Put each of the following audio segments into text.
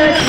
Oh,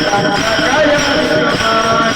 ترك يا